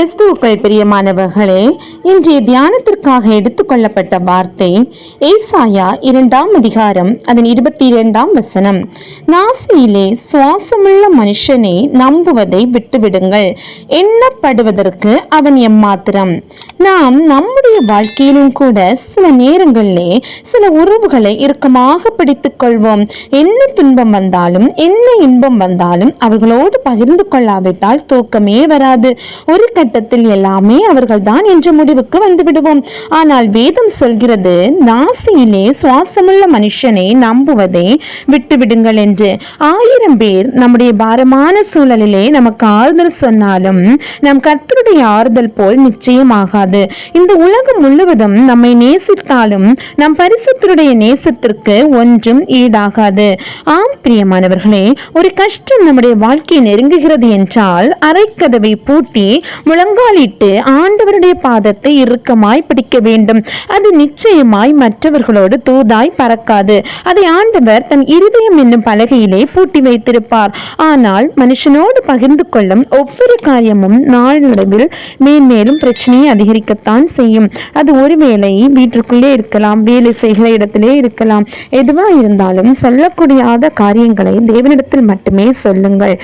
கிறிஸ்துவுக்கள் பிரியமானவர்களே இன்றைய தியானத்திற்காக எடுத்துக்கொள்ளப்பட்ட வார்த்தை ஏசாயா இரண்டாம் அதிகாரம் அதன் இருபத்தி இரண்டாம் வசனம். நாசியிலே சுவாசமுள்ள மனுஷனை நம்புவதை விட்டுவிடுங்கள். எண்ணப்படுவதற்கு அவன் எம்மாத்திரம். நாம் நம்முடைய வாழ்க்கையிலும் கூட சில நேரங்களிலே சில உறவுகளை இறுக்கமாக பிடித்துக் கொள்வோம். என்ன துன்பம் வந்தாலும் என்ன இன்பம் வந்தாலும் அவர்களோடு பகிர்ந்து கொள்ளாவிட்டால் தூக்கமே வராது. ஒரு கட்டத்தில் எல்லாமே அவர்கள்தான் என்ற முடிவுக்கு வந்து விடுவோம் ஆனால் வேதம் சொல்கிறது நாசியிலே சுவாசமுள்ள மனுஷனை நம்புவதை விட்டுவிடுங்கள் என்று. ஆயிரம் பேர் நம்முடைய பாரமான சூழலிலே நமக்கு ஆறுதல் சொன்னாலும் நம் கர்த்தருடைய ஆறுதல் போல் நிச்சயமாகாது. இந்த உலகம் முழுவதும் நம்மை நேசித்தாலும் நம் பரிசுத்தருடைய நேசத்திற்கு ஒன்றும் ஈடாகாது. ஆம் பிரியமானவர்களே ஒரு கஷ்டம் நம்முடைய வாழ்க்கையை நெருங்குகிறது என்றால் அரைக்கதவை பூட்டி முழங்காலிட்டு ஆண்டவருடைய பாதத்தை இறுக்கமாய் பிடிக்க வேண்டும். அது நிச்சயமாய் மற்றவர்களோடு தூதாய் பறக்காது. அதை ஆண்டவர் தன் இருதயம் என்னும் பலகையிலே பூட்டி வைத்திருப்பார். ஆனால் மனுஷனோடு பகிர்ந்து கொள்ளும் ஒவ்வொரு காரியமும் நாளடைவில் மேன்மேலும் பிரச்சனையை பாதிக்கத்தான் செய்யும். அது ஒருவேளை வீட்டிற்குள்ளே இருக்கலாம் வேலை செய்கிற இடத்திலே இருக்கலாம். எதுவாக இருந்தாலும் சொல்லக்கூடியாத காரியங்களை தேவனிடத்தில் மட்டுமே சொல்லுங்கள்.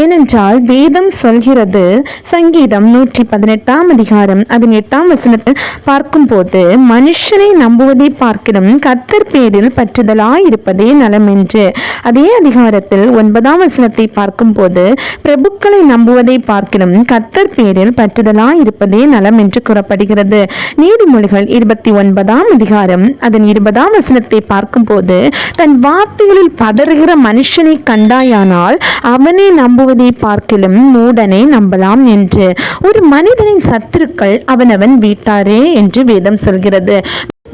ஏனென்றால் வேதம் சொல்கிறது சங்கீதம் நூற்றி பதினெட்டாம் அதிகாரம் அதன் எட்டாம் வசனத்தை பார்க்கும்போது மனுஷனை நம்புவதை பார்க்கிலும் கத்தர் பேரில் பற்றுதலாய் இருப்பதே நலம் என்று. அதே அதிகாரத்தில் ஒன்பதாம் வசனத்தை பார்க்கும்போது பிரபுக்களை நம்புவதை பார்க்கிலும் கத்தர் பேரில் பற்றுதலாய் இருப்பதே நலம் என்று சொல்லப்படுகிறது. நீதிமொழிகள் இருபத்தி ஒன்பதாம் அதிகாரம் அதன் இருபதாம் வசனத்தை பார்க்கும்போது தன் வார்த்தைகளில் பதறுகிற மனுஷனை கண்டாயானால் அவனை நம்புவதை பார்க்கிலும் மூடனை நம்பலாம் என்று. ஒரு மனிதனின் சத்துருக்கள் அவனவன் வீட்டாரே என்று வேதம் சொல்கிறது.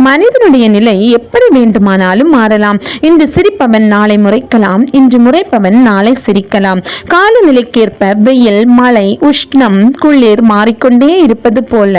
மனிதனுடைய நிலை எப்படி வேண்டுமானாலும் மாறலாம். இன்று சிரிப்பவன் நாளை முறைக்கலாம் இன்று முறைப்பவன் நாளை சிரிக்கலாம். காலநிலைக்கேற்ப வெயில் மழை உஷ்ணம் குளிர் மாறிக்கொண்டே இருப்பது போல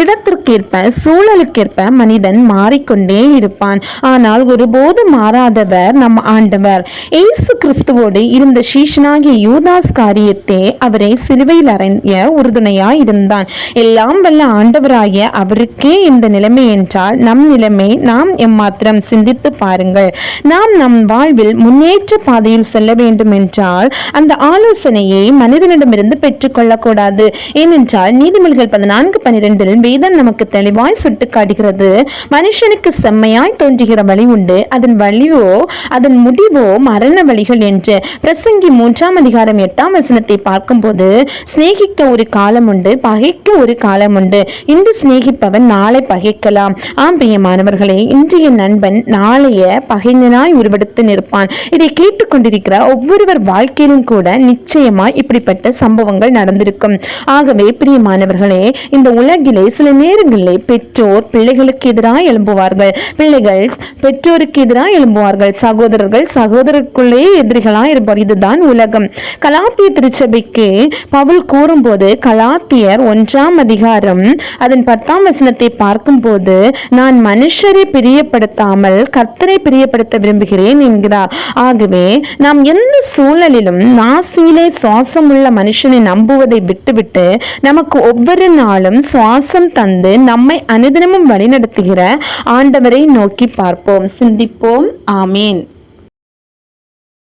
இடத்திற்கேற்ப சூழலுக்கேற்ப மனிதன் மாறிக்கொண்டே இருப்பான். ஆனால் ஒருபோதும் மாறாதவர் நம் ஆண்டவர். இயேசு கிறிஸ்துவோடு இருந்த சீஷனாகிய யூதாஸ் காரியத்தே அவரை சிலுவையில் அறைய உறுதுணையாய் இருந்தான். எல்லாம் வல்ல ஆண்டவராகிய அவருக்கே இந்த நிலைமை என்றால் நம் நிலைமை நாம் எம்மாத்திரம் சிந்தித்து பாருங்கள். நாம் நம் வாழ்வில் முன்னேற்ற பாதையில் செல்ல வேண்டும் என்றால் அந்த ஆலோசனையை மனிதனிடமிருந்து பெற்றுக்கொள்ளக்கூடாது. ஏனென்றால் நீதிமொழிகள் பதினான்கு பனிரெண்டில் வேதம் நமக்கு தெளிவாய் சுட்டு காட்டுகிறது மனுஷனுக்கு செம்மையாய் தோன்றுகிற வழி உண்டு. அதன் வழியோ அதன் முடிவோ மரண வழிகள் என்று. பிரசங்கி மூன்றாம் அதிகாரம் எட்டாம் வசனத்தை பார்க்கும்போது சிநேகிக்க ஒரு காலம் உண்டு பகைக்க ஒரு காலம் உண்டு. இன்று சிநேகிப்பவன் நாளை பகைக்கலாம். ஆம் மாணவர்களே இன்றைய நண்பன் நாளைய பகைஞனாய் உருவெடுத்து நிற்பான். இதை கேட்டுக்கொண்டிருக்கிற ஒவ்வொருவர் வாழ்க்கையிலும் கூட நிச்சயமாய் இப்படிப்பட்ட சம்பவங்கள் நடந்திருக்கும். ஆகவே பிரியமானவர்களே இந்த உலகிலே சில நேரங்களிலே பெற்றோர் பிள்ளைகளுக்கு எதிராக எழும்புவார்கள். பிள்ளைகள் பெற்றோருக்கு எதிராக எழும்புவார்கள். சகோதரர்கள் சகோதரருக்குள்ளே எதிரிகளாக இருப்பார். இதுதான் உலகம். கலாத்திய திருச்சபைக்கு பவுல் கூறும்போது கலாத்தியர் ஒன்றாம் அதிகாரம் அதன் பத்தாம் வசனத்தை பார்க்கும்போது நான் மனுஷரை பிரியப்படுத்தாமல் கர்த்தரை பிரியப்படுத்த விரும்புகிறேன் என்கிறார். ஆகவே நாம் எந்த சூழலிலும் நாசியிலே சுவாசமுள்ள மனுஷனை நம்புவதை விட்டுவிட்டு நமக்கு ஒவ்வொரு நாளும் சுவாசம் தந்து நம்மை அனுதினமும் வழிநடத்துகிற ஆண்டவரை நோக்கி பார்ப்போம். சிந்திப்போம். ஆமேன்.